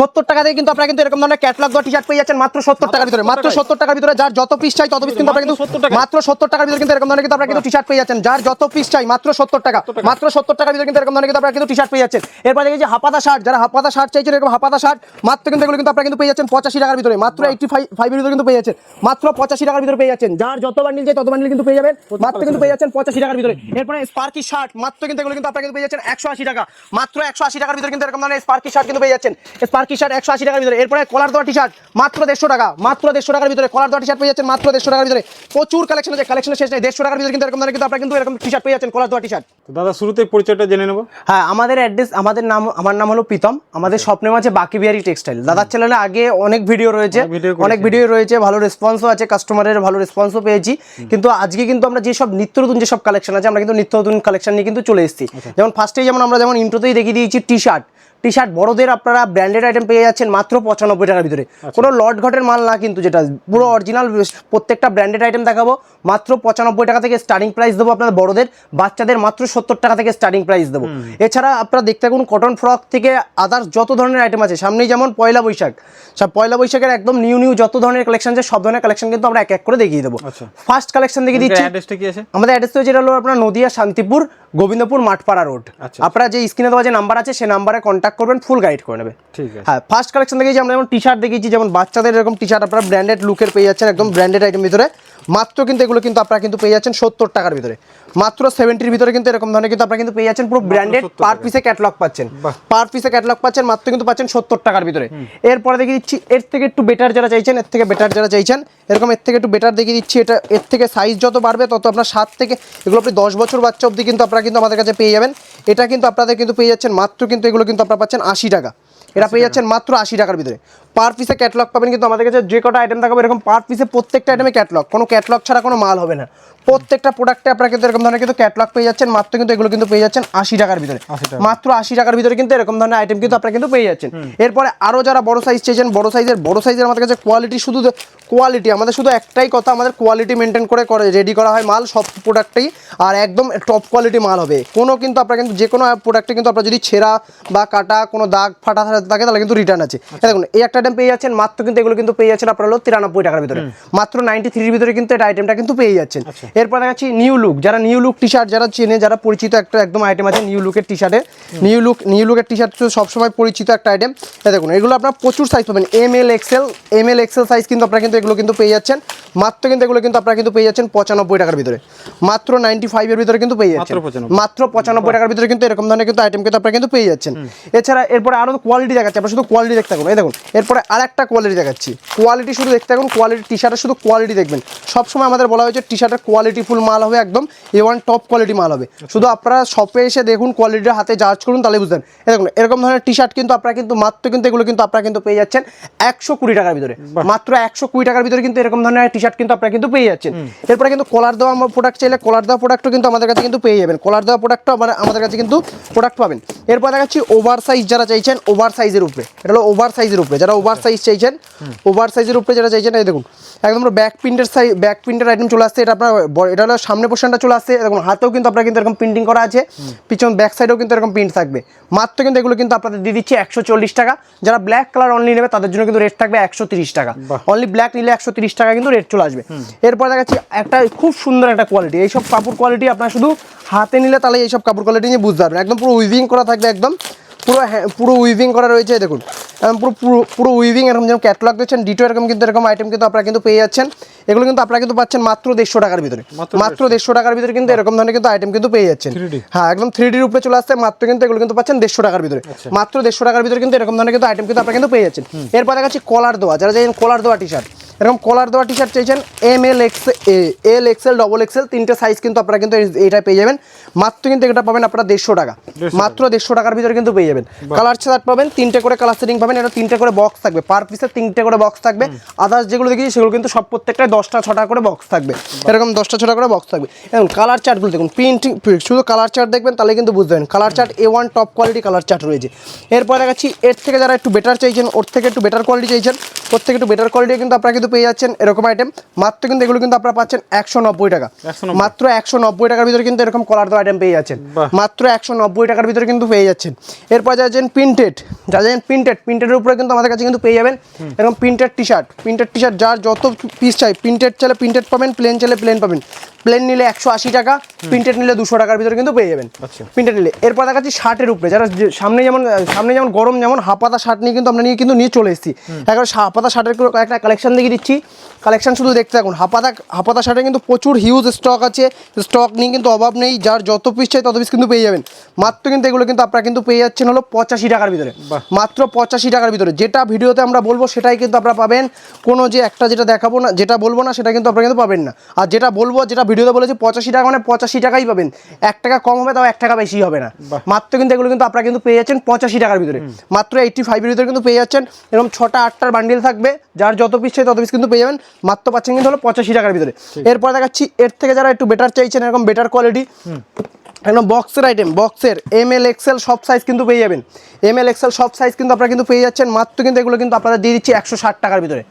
সত্তর টাকা দিয়ে কিন্তু আপনারা কিন্তু এরকম ধরনের ক্যাটলগ বা টি শার্ট পেয়ে যাচ্ছেন মাত্র সত্তর টাকার ভিতরে মাত্র সত্তর টাকার ভিতরে যার যত পিস চাই তত পিস কিন্তু আপনারা কিন্তু মাত্র 70 টাকা? মাত্র সত্তর টাকার ভিতরে কিন্তু এরকম ধরনের কিন্তু আপনারা কিন্তু টি শার্ট পেয়ে যাচ্ছেন যার যত পিস চাই মাত্র সত্তর টাকা মাত্র সত্তর টাকার ভিতরে কিন্তু এরকম ধরনের কিন্তু আপনারা কিন্তু টি শার্ট পেয়ে যাচ্ছেন। এরপরে দেখি যে হাপাতা শার্ট যারা হাপাতা শার্ট চাইছেন এরকম হাপাতা শার্ট মাত্র কিন্তু এগুলো কিন্তু আপনারা কিন্তু পেয়ে যাচ্ছেন পঁচাশি টাকার ভিতরে মাত্র এইটি ফাইভ ফাইভের ভিতরে কিন্তু পেয়ে যাচ্ছেন মাত্র পঁচাশি টাকার ভিতরে পেয়ে যাচ্ছেন যার যত বান্ডিল চাই তত বান্ডিল কিন্তু পেয়ে যাবেন মাত্র কিন্তু পেয়ে যাচ্ছেন পঁচাশি টাকার ভিতরে। এরপরে স্পার্কি শার্ট মাত্র কিন্তু এগুলো কিন্তু আপনারা কিন্তু পেয়ে যাচ্ছেন একশো আশি টাকা মাত্র একশো আশি টাকার ভিতরে কিন্তু এরকম ধরনের স্পার্কি শার্ট কিন্তু পেয়ে যাচ্ছেন। স্পার্কি শার্ট একশো আশি টাকার ভিতরে। এরপরে কলার দেওয়া টি শার্ট মাত্র দেড়শো টাকা মাত্র দেড়শো টাকার ভিতরে। কলার দেওয়া টি শার্ট পেয়ে যাচ্ছেন মাত্র দেড়শো টাকার ভিতরে। প্রচুর কালেকশন আছে কালেকশন শেষ নেই দেড়শো টাকার ভিতরে কিন্তু এরকম কিন্তু আপনারা কিন্তু এরকম টি শার্ট পেয়ে যাচ্ছেন কলার দেওয়া টি শার্ট দাদা শুরুতে পরিচয়টা জেনে নেব। হ্যাঁ আমাদের অ্যাড্রেস আমাদের নাম আমার নাম হলো প্রীতম। আমাদের স্বপ্নের মাঝে বাকি বিহারি টেক্সটাইল দাদার চ্যানেলে আগে অনেক ভিডিও রয়েছে অনেক ভিডিও রয়েছে ভালো রেসপন্সও আছে কাস্টমারের ভালো রেসপন্সও পেয়েছি। কিন্তু আজকে কিন্তু আমরা যেসব নিত্য নতুন যেসব কালেকশন আছে আমরা কিন্তু নিত্য নতুন কালেকশন নিয়ে কিন্তু চলে এসেছি। যেমন ফার্স্টেই যেমন আমরা যেমন ইন্ট্রোতেই দেখিয়ে দিয়েছি টি শার্ট টি শার্ট বড়দের আপনারা ব্র্যান্ডেড আইটেম পেয়ে যাচ্ছেন মাত্র পঁচানব্বই টাকার ভিতরে। কোনো লট ঘটের মাল না কিন্তু যেটা পুরো অরিজিনাল প্রত্যেকটা ব্র্যান্ডেড আইটেম দেখাবো। মাত্র পঁচানব্বই টাকা থেকে স্টার্টিং প্রাইস দেবো আপনাদের বড়দের বাচ্চাদের মাত্র সত্তর টাকা থেকে স্টার্টিং প্রাইস দেবো। এছাড়া আপনারা দেখতে থাকুন কটন ফ্রক থেকে আদার্স যত ধরনের আইটেম আছে সামনেই যেমন পয়লা বৈশাখ। সব পয়লা বৈশাখের একদম নিউ নিউ যত ধরনের কালেকশন আছে সব ধরনের কালেকশন কিন্তু আমরা এক এক করে দেখিয়ে দেবো। আচ্ছা। ফার্স্ট কালেকশন দেখিয়ে দিচ্ছি। আমাদের অ্যাড্রেস যেটা হলো আপনার নদিয়া শান্তিপুর গোবিন্দপুর মাঠপাড়া রোড আচ্ছা। আপনারা যে স্ক্রিনে দেওয়া যে নাম্বার আছে সেই নাম্বারে কন্ট্যাক্ট করবেন ফুল গাইড করে নেবে। ঠিক আছে। হ্যাঁ ফার্স্ট কালেকশন দেখেছি আমরা যেমন টি শার্ট দেখেছি যেমন বাচ্চাদের এরকম টি শার্ট আপনারা ব্র্যান্ডেড লুকের পেয়ে যাচ্ছেন একদম ব্র্যান্ডেড আইটেম ভিতরে। মাত্র কিন্তু এগুলো কিন্তু আপনারা কিন্তু পেয়ে যাচ্ছেন সত্তর টাকার ভিতরে। মাত্র সেভেন্টির ভিতরে কিন্তু এরকম ধরনের কিন্তু আপনারা কিন্তু পেয়ে যাচ্ছেন পুরো ব্র্যান্ডেড পার পিসে ক্যাটলগ পাচ্ছেন। পার পিসে ক্যাটলগ পাচ্ছেন মাত্র কিন্তু পাচ্ছেন সত্তর টাকার ভিতরে। এরপরে দেখিয়ে দিচ্ছি এর থেকে একটু বেটার যারা চাইছেন এর থেকে বেটার যারা চাইছেন এরকম এর থেকে একটু বেটার দেখিয়ে দিচ্ছি এটা এর থেকে সাইজ যত বাড়বে তত আপনার সাত থেকে এগুলো আপনি দশ বছর বাচ্চা অবধি কিন্তু আপনারা কিন্তু আমাদের কাছে পেয়ে যাবেন। এটা কিন্তু আপনাদের কিন্তু পেয়ে যাচ্ছেন মাত্র কিন্তু এগুলো কিন্তু আপনারা পাচ্ছেন আশি টাকা। এটা পেয়ে যাচ্ছেন মাত্র আশি টাকার ভিতরে। পার পিসে ক্যাটলগ পাবেন, কিন্তু আমাদের কাছে যে কটা আইটেম থাকবে এরকম পার পিসে প্রত্যেকটা আইটেমে ক্যাটলগ কোনো ক্যাটলগ ছাড়া কোনো মাল হবে না। প্রত্যেকটা প্রোডাক্টে আপনারা কিন্তু এরকম ধরনের কিন্তু ক্যাটলগ পেয়ে যাচ্ছেন। মাত্র কিন্তু এগুলো কিন্তু পেয়ে যাচ্ছেন আশি টাকার ভিতরে। মাত্র আশি টাকার ভিতরে কিন্তু এরকম ধরনের আইটেম কিন্তু আপনারা কিন্তু পেয়ে যাচ্ছেন। এরপরে আরও যারা বড় সাইজ চেয়েছেন বড় সাইজের বড় সাইজের আমাদের কাছে কোয়ালিটি শুধু কোয়ালিটি আমাদের শুধু একটাই কথা আমাদের কোয়ালিটি মেনটেন করে করে রেডি করা হয় মাল সব প্রোডাক্টেই আর একদম টপ কোয়ালিটি মাল হবে। কোনো কিন্তু আপনারা কিন্তু যে কোনো প্রোডাক্টে কিন্তু আপনারা যদি ছেঁড়া বা কাটা কোনো দাগ ফাটা থাকে তাহলে কিন্তু রিটার্ন আছে। দেখুন এই একটা আইটেম পেয়ে যাচ্ছেন মাত্র কিন্তু এগুলো কিন্তু পেয়ে যাচ্ছেন আপনারা হলো তিরানব্বই টাকার ভিতরে। মাত্র নাইনটি থ্রির ভিতরে কিন্তু এটা আইটেমটা কিন্তু পেয়ে যাচ্ছেন। এরপর দেখাচ্ছি নিউ লুক যারা নিউ লুক টি শার্ট যারা চেনে যারা পরিচিত একটা একদম আইটেম আছে নিউ লুকের টি শার্টে নিউ লুক নিউ লুকের টি শার্ট সবসময় পরিচিত একটা আইটেম দেখুন এগুলো আপনার প্রচুর সাইজ পাবেন M L XL M L XL size কিন্তু আপনারা কিন্তু এগুলো কিন্তু পেয়ে যাচ্ছেন। মাত্র কিন্তু এগুলো কিন্তু আপনারা কিন্তু পেয়ে যাচ্ছেন পঁচানব্বই টাকার ভিতরে। মাত্র নাইনটি ফাইভের ভিতরে কিন্তু পেয়ে যাচ্ছেন। মাত্র 95 মাত্র পঁচানব্বই টাকার ভিতরে কিন্তু এরকম ধরনের কিন্তু আইটেম কিন্তু আপনারা কিন্তু পেয়ে যাচ্ছেন। এছাড়া এরপরে আরও কোয়ালিটি দেখাচ্ছি আপনারা শুধু কোয়ালিটি দেখতে থাকুন। এই দেখুন এরপরে আর একটা কোয়ালিটি দেখাচ্ছি। কোয়ালিটি শুধু দেখতে থাকুন কোয়ালিটি টি শার্টের শুধু কোয়ালিটি দেখবেন। সবসময় আমাদের বলা হয়েছে টি শার্টের কোয়ালিটি ফুল মাল হবে একদম এ ওয়ান টপ কোয়ালিটি মাল হবে। শুধু আপনারা শপে এসে দেখুন কোয়ালিটির হাতে জাজ করুন তাহলে বুঝবেন এই দেখুন এরকম ধরনের টি শার্ট কিন্তু আপনারা কিন্তু মাত্র কিন্তু এগুলো কিন্তু আপনারা কিন্তু পেয়ে যাচ্ছেন একশো কুড়ি টাকার ভিতরে। মাত্র একশো কুড়ি টাকার ভিতরে কিন্তু এরকম ধরনের টি শার্ট কিন্তু আপনারা কিন্তু পেয়ে যাচ্ছেন। এরপরে কিন্তু কলার দেওয়া প্রোডাক্ট চাইলে কলার দেওয়া প্রোডাক্টও কিন্তু আমাদের কাছে কিন্তু পেয়ে যাবেন। কলার দেওয়া প্রোডাক্টও আমার আমাদের কাছে কিন্তু প্রোডাক্ট পাবেন। এরপর দেখাচ্ছি ওভার সাইজ যারা চাইছেন ওভার সাইজের উপরে। এটা হলো ওভার সাইজের উপরে। যারা ওভার সাইজ চাইছেন ওভার সাইজের উপরে যারা চাইছেন এই দেখুন একদম ব্যাক প্রিন্টের সাইজ ব্যাক প্রিন্টের আইটেম চলে আসছে এটা আপনার এটা হলো সামনে পোর্শনটা চলে আসছে। দেখুন হাতেও কিন্তু আপনার কিন্তু এরকম প্রিন্টিং করা আছে। পিছন ব্যাক সাইডেও কিন্তু এরকম প্রিন্ট থাকবে। মাত্র কিন্তু এগুলো কিন্তু আপনাদের দিয়ে দিচ্ছে একশো চল্লিশ টাকা। যারা ব্ল্যাক কালার অনলি নেবে তাদের জন্য কিন্তু রেট থাকবে একশো তিরিশ টাকা। অনলি ব্ল্যাক নিলে একশো তিরিশ টাকা কিন্তু রেট চলে আসবে। এরপর দেখাচ্ছি একটা খুব সুন্দর একটা কোয়ালিটি এইসব কাপড় কোয়ালিটি আপনার শুধু হাতে নিলে তাহলে এইসব কাপড় কোয়ালিটি নিয়ে বুঝতে পারবেন। একদম পুরো উইভিং করা থাকবে একদম। পুরো হ্যাঁ পুরো উইভিং করা রয়েছে দেখুন। পুরো পুরো পুরো উইভিং এরকম যেমন ক্যাটলগ দিচ্ছেন ডিটো এরকম কিন্তু এরকম আইটেম কিন্তু আপনারা কিন্তু পেয়ে যাচ্ছেন। এগুলো কিন্তু আপনারা কিন্তু পাচ্ছেন মাত্র দেড়শো টাকার ভিতরে। মাত্র দেড়শো। টাকার ভিতরে কিন্তু এরকম ধরনের কিন্তু আইটেম কিন্তু পেয়ে যাচ্ছেন। হ্যাঁ একদম থ্রি ডির উপরে চলে আসছে মাত্র কিন্তু এগুলো কিন্তু পাচ্ছেন দেড়শো টাকার ভিতরে। মাত্র দেড়শো টাকার ভিতরে কিন্তু এরকম ধরনের কিন্তু আইটেম কিন্তু আপনারা কিন্তু পেয়ে যাচ্ছেন। এরপর দেখাচ্ছি কলার দোয়া। যারা চাইছেন কলার দেওয়া টি শার্ট এরকম কলার দেওয়া টি শার্ট চাইছেন M L X L XL double XL তিনটে সাইজ কিন্তু আপনারা কিন্তু এইটা পেয়ে যাবেন। মাত্র কিন্তু এটা পাবেন আপনারা দেড়শো টাকা। মাত্র দেড়শো টাকার ভিতরে কিন্তু পেয়ে যাবেন। কালার শার্ট পাবেন তিনটে করে কালার সেটিং পাবেন এটা তিনটে করে বক্স থাকবে। পার পিসে তিনটে করে বক্স থাকবে। আদার্স যেগুলো দেখি সেগুলো কিন্তু সব প্রত্যেকটাই দশটা ছটা করে বক্স থাকবে। এরকম দশটা ছটা করে বক্স থাকবে। এবং কালার চার্টগুলো দেখুন প্রিন্টিং শুধু কালার চার্ট দেখবেন তাহলে কিন্তু বুঝতে পারেন কালার চার্ট এ one top quality colour chart রয়েছে। এরপর দেখাচ্ছি এর থেকে যারা একটু বেটার চাইছেন ওর থেকে একটু বেটার কোয়ালিটি চাইছেন ওর থেকে একটু বেটার কোয়ালিটি কিন্তু আপনারা কিন্তু পেয়ে যাচ্ছেন এরকম আইটেম মাত্র কিন্তু এগুলো কিন্তু আপনারা পাচ্ছেন একশো নব্বই টাকা। মাত্র একশো নব্বই টাকার ভিতরে কিন্তু এরকম কলার দেওয়া আইটেম পেয়ে যাচ্ছেন। মাত্র একশো নব্বই টাকার ভিতরে কিন্তু পেয়ে যাচ্ছেন। এরপর যাচ্ছেন প্রিন্টেড যা যাচ্ছেন প্রিন্টেড প্রিন্টেডের উপরে কিন্তু আমাদের কাছে কিন্তু পেয়ে যাবেন এরকম printed T shirt printed T shirt যার যত পিস চাই প্রিন্টেড চাইলে প্রিন্টেড পাবেন প্লেন চাইলে প্লেন পাবেন। প্লেন নিলে একশো আশি টাকা প্রিন্টেড নিলে দুশো টাকার ভিতরে কিন্তু পেয়ে যাবেন। আচ্ছা। প্রিন্টেড নিলে। এরপর দেখাচ্ছি শার্টের উপরে। যারা সামনে যেমন সামনে যেমন গরম যেমন হাফাতা শার্ট নিয়ে কিন্তু আমরা নিয়ে কিন্তু নিয়ে চলে এসেছি। এখন হাফাতা শার্টের একটা কালেকশন দেখিয়ে দিচ্ছি। কালেকশন শুধু দেখতে থাকুন। হাফাতা হাফাতা শার্টে কিন্তু প্রচুর হিউজ স্টক আছে। স্টক নিয়ে কিন্তু অভাব নেই। যার যত পিস চাই তত পিস কিন্তু পেয়ে যাবেন। মাত্র কিন্তু এগুলো কিন্তু আপনারা কিন্তু পেয়ে যাচ্ছেন হলো পঁচাশি টাকার ভিতরে। মাত্র পঁচাশি টাকার ভিতরে। যেটা ভিডিওতে আমরা বলব সেটাই কিন্তু আপনারা পাবেন। কোনো যে একটা যেটা দেখাবো না যেটা বলব না সেটা কিন্তু আপনারা কিন্তু পাবেন না। আর যেটা বলব যেটা ভিডিওতে বলেছি পঁচাশি টাকা মানে পঁচাশি টাকাই পাবেন। এক টাকা কম হবে তাও এক টাকা বেশি হবে না। মাত্র কিন্তু এগুলো কিন্তু আপনারা কিন্তু পেয়ে যাচ্ছেন পঁচাশি টাকার ভিতরে। মাত্র এইটটি ফাইভের ভিতরে কিন্তু পেয়ে যাচ্ছেন। এরকম ছটা আটটার বান্ডিল থাকবে। যার যত পিস চাই তত পিস কিন্তু পেয়ে যাবেন। মাত্র পাচ্ছেন কিন্তু হলো পঁচাশি টাকার ভিতরে। এরপর দেখাচ্ছি এর থেকে যারা একটু বেটার চাইছেন এরকম বেটার কোয়ালিটি একদম বক্সের আইটেম বক্সের এম এল এক্সেল সব সাইজ কিন্তু পেয়ে যাবেন। এম এল এক্সেল সব সাইজ কিন্তু আপনারা কিন্তু পেয়ে যাচ্ছেন। মাত্র কিন্তু এগুলো কিন্তু আপনারা দিয়ে দিচ্ছি একশো ষাট টাকার ভিতরে।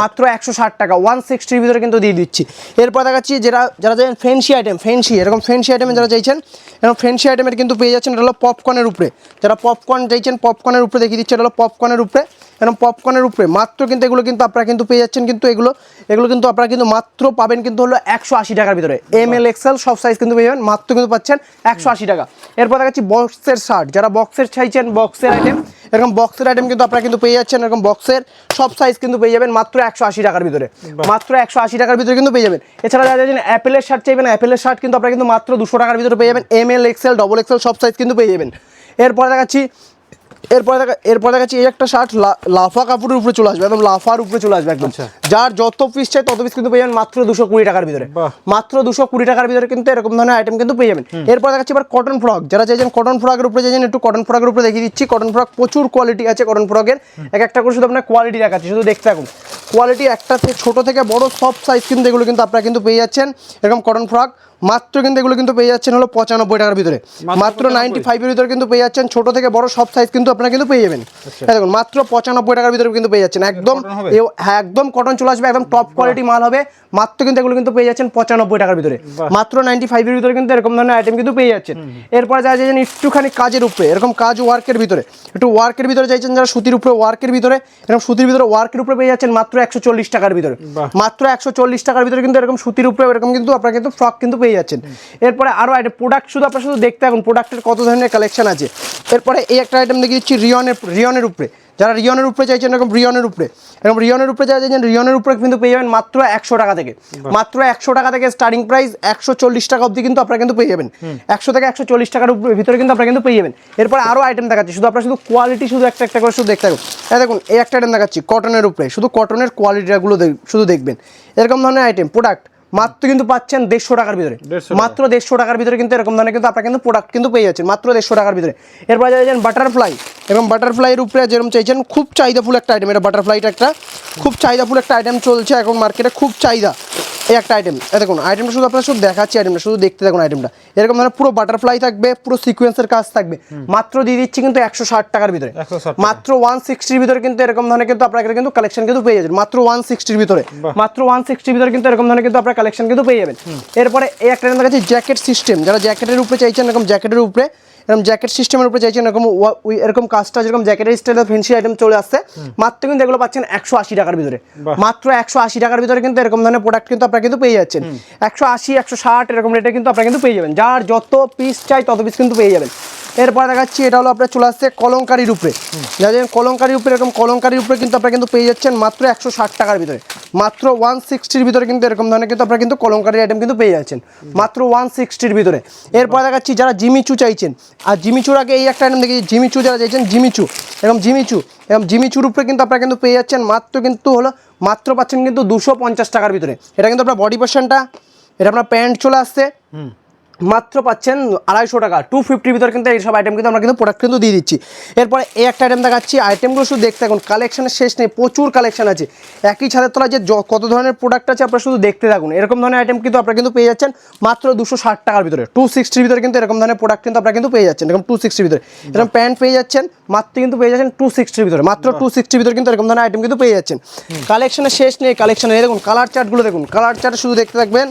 মাত্র একশো ষাট টাকা। ওয়ান সিক্সটির ভিতরে কিন্তু দিয়ে দিচ্ছি। এরপর দেখাচ্ছি যারা যারা চাইছেন ফেন্সি আইটেম ফেন্সি এরকম ফেন্সি আইটেমে যারা চাইছেন এরকম ফেন্সি আইটেমের কিন্তু পেয়ে যাচ্ছেন এটা হলো পপকর্নের উপরে। যারা পপকর্ন চাইছেন পপকর্নের উপরে দেখিয়ে দিচ্ছে এটা হলো পপকর্নের উপরে। এরকম পপকর্নের উপরে। মাত্র কিন্তু এগুলো কিন্তু আপনারা কিন্তু পেয়ে যাচ্ছেন কিন্তু এগুলো। এগুলো কিন্তু আপনারা কিন্তু মাত্র পাবেন কিন্তু হলো একশো আশি টাকার ভিতরে। এম এল এক্সেল সব সাইজ কিন্তু পেয়ে যাবেন মাত্র কিন্তু পাচ্ছেন একশো আশি টাকা। এরপর দেখাচ্ছি বক্সের শার্ট যারা বক্সের চাইছেন বক্সের আইটেম এরকম বক্সের আইটেম কিন্তু আপনারা কিন্তু পেয়ে যাচ্ছেন এরকম বক্সের সব সাইজ কিন্তু পেয়ে যাবেন মাত্র একশো আশি টাকার ভিতরে। মাত্র একশো আশি টাকার ভিতরে কিন্তু পেয়ে যাবেন। এছাড়া যারা যাচ্ছেন অ্যাপেলের শার্ট চাইবেন অ্যাপেলের শার্ট কিন্তু আপনারা কিন্তু মাত্র দুশো টাকার ভিতরে পেয়ে যাবেন। M L XL double XL সব সাইজ কিন্তু পেয়ে যাবেন। এরপরে দেখাচ্ছি এরপরে দেখা এরপরে দেখাচ্ছি এই একটা শার্ট লাফা কাপড়ের উপরে চলে আসবে একদম লাফার উপরে চলে আসবে একদম। আচ্ছা। যার যত পিস চাই তত পিস কিন্তু পেয়ে যাবেন মাত্র দুশো কুড়ি টাকার ভিতরে। মাত্র দুশো কুড়ি টাকার ভিতরে কিন্তু এরকম ধরনের আইটেম কিন্তু পেয়ে যাবেন। এরপর দেখাচ্ছি এবার কটন ফ্রক যারা চাইছেন কটন ফ্রকের উপরে চাইছেন একটু কটন ফ্রকের উপরে দেখিয়ে দিচ্ছি। কটন ফ্রক প্রচুর কোয়ালিটি আছে কটন ফ্রকের এক একটা করে শুধু আপনার কোয়ালিটি দেখাচ্ছি শুধু দেখতে থাকুন। কোয়ালিটি একটা ছোট থেকে বড় সব সাইজ কিন্তু এগুলো কিন্তু আপনারা কিন্তু পেয়ে যাচ্ছেন। এরকম কটন ফ্রক মাত্র কিন্তু এগুলো কিন্তু পেয়ে যাচ্ছেন হলো পঁচানব্বই টাকার ভিতরে। মাত্র মাত্র 95 নাইনটি ফাইভের ভিতরে কিন্তু পেয়ে যাচ্ছেন ছোট থেকে বড় সব সাইজ কিন্তু আপনারা কিন্তু পেয়ে যাবেন। দেখুন মাত্র পঁচানব্বই টাকার ভিতরে কিন্তু পেয়ে যাচ্ছেন। একদম হ্যাঁ একদম কটন চলে আসবে একদম টপ কোয়ালিটি মাল হবে। মাত্র কিন্তু এগুলো কিন্তু পেয়ে যাচ্ছেন পঁচানব্বই টাকার ভিতরে। মাত্র নাইনটি ফাইভের ভিতরে কিন্তু এরকম ধরনের আইটেম কিন্তু পেয়ে যাচ্ছেন। এরপরে যারা চাইছেন একটুখানি কাজের উপরে এরকম কাজ ওয়ার্কের ভিতরে একটু ওয়ার্কের ভিতরে চাইছেন যারা সুতির উপরে ওয়ার্কের ভিতরে এরকম সুতির ভিতরে ওয়ার্কের উপরে পেয়ে যাচ্ছেন মাত্র একশো চল্লিশ টাকার ভিতরে। মাত্র একশো চল্লিশ টাকার ভিতরে কিন্তু এরকম সুতির উপরে এরকম কিন্তু আপনারা কিন্তু ফ্রক কিন্তু পেয়ে যাচ্ছেন। এরপরে আরও আইটেম প্রোডাক্ট শুধু আপনারা শুধু দেখতে এখন প্রোডাক্টের কত ধরনের কালেকশন আছে। এরপরে এই একটা আইটেম দেখিয়ে দিচ্ছি রিয়নের রিয়নের উপরে। যারা রিয়নের উপরে চাইছেন এরকম রিয়নের উপরে। এরকম রিয়নের উপরে যারা চাইছেন রিয়নের উপরে কিন্তু পেয়ে যাবেন মাত্র একশো টাকা থেকে। মাত্র একশো টাকা থেকে স্টার্টিং প্রাইস একশো চল্লিশ টাকা অবধি কিন্তু আপনারা কিন্তু পেয়ে যাবেন। একশো থেকে একশো চল্লিশ টাকার উপরে ভিতরে কিন্তু আপনারা কিন্তু পেয়ে যাবেন। এরপরে আরও আইটেম দেখাচ্ছি। শুধু আপনারা শুধু কোয়ালিটি শুধু একটা একটা করে শুধু দেখতে থাকুন। এই দেখুন এই একটা আইটেম দেখাচ্ছি কটনের উপরে। শুধু কটনের কোয়ালিটিগুলো শুধু দেখবেন। এরকম ধরনের আইটেম প্রোডাক্ট মাত্র কিন্তু পাচ্ছেন দেড়শো টাকার ভিতরে। মাত্র দেড়শো টাকার ভিতরে কিন্তু এরকম ধরনের কিন্তু আপনারা কিন্তু প্রোডাক্ট কিন্তু পেয়ে যাচ্ছেন। মাত্র দেড়শো টাকার ভিতরে। এরপরে যাচ্ছেন চাইছেন বাটারফ্লাই এবং বাটারফ্লাইয়ের উপরে যেরকম চাইছেন খুব চাহিদাফুল একটা আইটেম এটা বাটারফ্লাইটা একটা খুব চাহিদাফুল একটা আইটেম চলছে এখন মার্কেটে খুব চাহিদা। এই একটা আইটেম দেখুন আইটেমটা শুধু আপনারা শুধু দেখাচ্ছি আইটেমটা শুধু দেখতে দেখুন আইটেমটা এরকম ধরনের পুরো বাটারফ্লাই থাকবে পুরো সিকোয়েন্সের কাজ থাকবে। মাত্র দিয়ে দিচ্ছি কিন্তু একশো ষাট টাকার ভিতরে। মাত্র ওয়ান সিক্সটির ভিতরে কিন্তু এরকম ধরনের কিন্তু আপনারা কিন্তু কালেকশন কিন্তু পেয়ে যাবেন। মাত্র ওয়ান সিক্সটির ভিতরে। মাত্র ওয়ান সিক্সটির ভিতরে কিন্তু এরকম ধরনের কিন্তু আপনারা কালেকশন কিন্তু পেয়ে যাবেন। এরপরে এই একটা দেখাচ্ছি জ্যাকেট সিস্টেম যারা জ্যাকেটের উপরে চাইছেন এরকম জ্যাকেটের উপরে এরকম জ্যাকেট সিস্টেমের উপরে চাইছেন এরকম এরকম কাজটা যেরকম জ্যাকেটের স্টাইলের ফেন্সি আইটেম চলে আসছে মাত্র কিন্তু এগুলো পাচ্ছেন একশো আশি টাকার ভিতরে। মাত্র একশো আশি টাকার ভিতরে কিন্তু এরকম ধরনের প্রোডাক্ট কিন্তু আপনারা কিন্তু পেয়ে যাচ্ছেন। একশো আশি একশো ষাট এরকম রেটে কিন্তু আপনারা কিন্তু পেয়ে যাবেন। যার যত পিস চাই তত পিস কিন্তু পেয়ে যাবেন। এরপরে দেখাচ্ছি, এটা হলো আপনার চলে আসছে কলঙ্কারির উপরে। যা যেমন কলঙ্কারির উপরে, এরকম কলঙ্কারির উপরে কিন্তু আপনারা কিন্তু পেয়ে যাচ্ছেন মাত্র একশো ষাট টাকার ভিতরে। মাত্র ওয়ান সিক্সটির ভিতরে কিন্তু এরকম ধরনের কিন্তু আপনারা কিন্তু কলঙ্কারির আইটেম কিন্তু পেয়ে যাচ্ছেন। মাত্র ওয়ান সিক্সটির ভিতরে। এরপর দেখাচ্ছি, যারা জিমিচু চাইছেন, আর জিমিচুর আগে এই একটা আইটেম দেখি, জিমিচু যারা চাইছেন, জিমিচু, এরকম জিমিচু, এরকম জিমিচুর উপরে কিন্তু আপনারা কিন্তু পেয়ে যাচ্ছেন মাত্র কিন্তু হলো, মাত্র পাচ্ছেন কিন্তু দুশো পঞ্চাশ টাকার ভিতরে। এটা কিন্তু আপনার বডি পোর্শনটা এটা আপনার প্যান্ট চলে আসছে। মাত্র পাচ্ছেন আড়াইশো টাকা। টু ফিফটির ভিতরে কিন্তু এইসব আইটেম কিন্তু আমরা কিন্তু প্রোডাক্ট কিন্তু দিয়ে দিচ্ছি। এরপরে এই একটা আইটেম দেখাচ্ছি আইটেমগুলো শুধু দেখতে থাকুন কালেকশনের শেষ নেই প্রচুর কালেকশন আছে। একই ছাদের তলায় যে কত ধরনের প্রোডাক্ট আছে আপনারা শুধু দেখতে থাকুন। এরকম ধরনের আইটেম কিন্তু আপনারা কিন্তু পেয়ে যাচ্ছেন মাত্র দুশো ষাট টাকার ভিতরে। টু সিক্সটির ভিতরে কিন্তু এরকম ধরনের প্রোডাক্ট কিন্তু আপনারা কিন্তু পেয়ে যাচ্ছেন। এরকম টু সিক্সটির ভিতরে। এরকম প্যান্ট পেয়ে যাচ্ছেন মাত্র কিন্তু পেয়ে যাচ্ছেন টু সিক্সটির ভিতরে। মাত্র টু সিক্সটির ভিতরে কিন্তু এরকম ধরনের আইটেম কিন্তু পেয়ে যাচ্ছেন। কালেকশনের শেষ নেই কালেকশনের দেখুন কালার চার্টগুলো দেখুন। কালার চার্ট শুধু দেখতে থাকবেন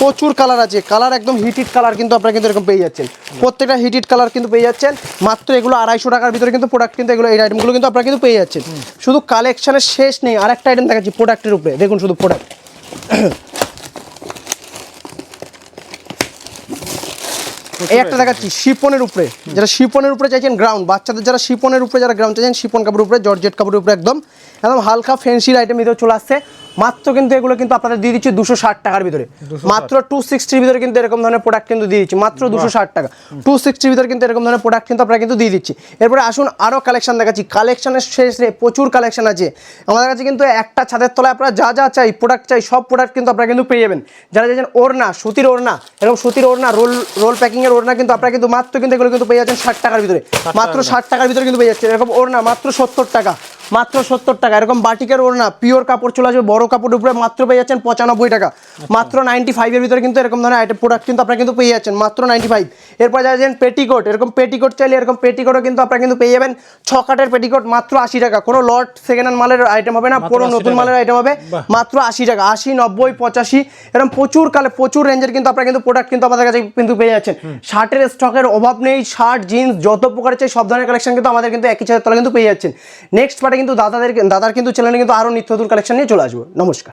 প্রচুর কালার আছে। কালার একদম হিটিড কালার কিন্তু আপনারা কিন্তু এরকম পেয়ে যাচ্ছেন। প্রত্যেকটা হিটেড কালার কিন্তু পেয়ে যাচ্ছেন। মাত্র এগুলো আড়াইশো টাকার ভিতরে কিন্তু প্রোডাক্ট কিন্তু এগুলো এই আইটেমগুলো কিন্তু আপনারা কিন্তু পেয়ে যাচ্ছেন। শুধু কালেকশনের শেষ নেই আরেকটা আইটেম দেখাচ্ছি প্রোডাক্টের উপরে। দেখুন শুধু প্রোডাক্ট এই একটা দেখাচ্ছি শিপনের উপরে। যারা শিপনের উপরে চাইছেন গ্রাউন্ড বাচ্চাদের যারা শিপনের উপরে যারা গ্রাউন্ড চাইছেন শিপন কাপড়ের উপরে জর্জেট কাপড়ের উপরে একদম। একদম হালকা ফেন্সির আইটেম ভিতরে চলে আসছে। মাত্র কিন্তু এগুলো কিন্তু আপনাদের দিয়ে দিচ্ছি দুশো ষাট টাকার ভিতরে। মাত্র টু সিক্সটির ভিতরে কিন্তু এরকম ধরনের প্রোডাক্ট কিন্তু দিয়ে দিচ্ছি। মাত্র দুশো ষাট টাকা। টু সিক্সটির ভিতরে কিন্তু এরকম ধরনের প্রোডাক্ট কিন্তু আপনারা কিন্তু দিয়ে দিচ্ছি। এরপরে আসুন আরও কালেকশন দেখাচ্ছি। কালেকশনের শেষে প্রচুর কালেকশন আছে। আমাদের কাছে কিন্তু একটা ছাদের তলায় আপনারা যা যা চাই প্রোডাক্ট চাই সব প্রোডাক্ট কিন্তু আপনারা কিন্তু পেয়ে যাবেন। যারা চাইছেন ওড়না সুতির ওড়না এরকম সুতির ওড়না রোল রোল প্যাকিংয়ের ওড়না কিন্তু আপনারা কিন্তু মাত্র কিন্তু এগুলো কিন্তু পেয়ে যাচ্ছেন ষাট টাকার ভিতরে। মাত্র ষাট টাকার ভিতরে কিন্তু পেয়ে যাচ্ছেন। এরকম ওড়না মাত্র সত্তর টাকা মাত্র সত্তর টাকা। এরকম বাটিকের ওড়না পিওর কাপড় চলে আসবে বড় কাপড়ের উপরে মাত্র পেয়ে যাচ্ছেন পঁচানব্বই টাকা। মাত্র নাইনটি ফাইভের ভিতরে কিন্তু এরকম ধরনের আইটেম প্রোডাক্ট কিন্তু আপনারা কিন্তু পেয়ে যাচ্ছেন মাত্র নাইনটি ফাইভ এরপর যাচ্ছেন পেটিকোট এরকম পেটিকোট চাইলে এরকম পেটিকোটও কিন্তু আপনারা কিন্তু পেয়ে যাবেন। ছ কাটের পেটিকোট মাত্র আশি টাকা। কোনো লট সেকেন্ড হ্যান্ড মালের আইটেম হবে না পুরো নতুন। মালের আইটেম হবে মাত্র আশি টাকা। আশি নব্বই পঁচাশি এরকম প্রচুর কালে প্রচুর রেঞ্জের কিন্তু আপনারা কিন্তু প্রোডাক্ট কিন্তু আমাদের কাছে কিন্তু পেয়ে যাচ্ছেন। শার্টের স্টকের অভাব নেই, শার্ট, জিন্স, যত প্রকার চাই সব ধরনের কালেকশন কিন্তু আমাদের কিন্তু একই ছাদের তলা কিন্তু পেয়ে যাচ্ছেন। নেক্সট পার্টে কিন্তু দাদাদের, দাদার কিন্তু চ্যানেলে কিন্তু আরও নিত্য নতুন কালেকশন নিয়ে চলে আসব। নমস্কার।